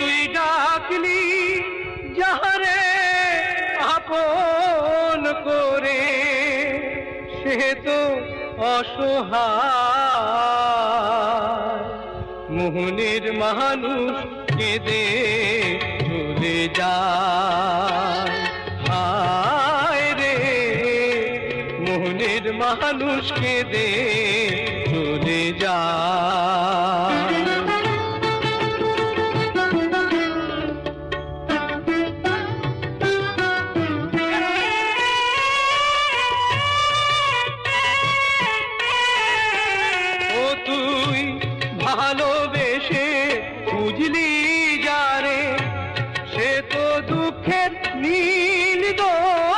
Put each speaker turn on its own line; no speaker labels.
তুই ডাকলি যাহারে আপন করে, সে তো অসহায়। মোহনের মানুষ কেঁদে চলে যায়। হায় রে, মোহনের মানুষ কেঁদে ভালোবেসে বুঝলি যারে সে তো দুঃখের নীল দোষ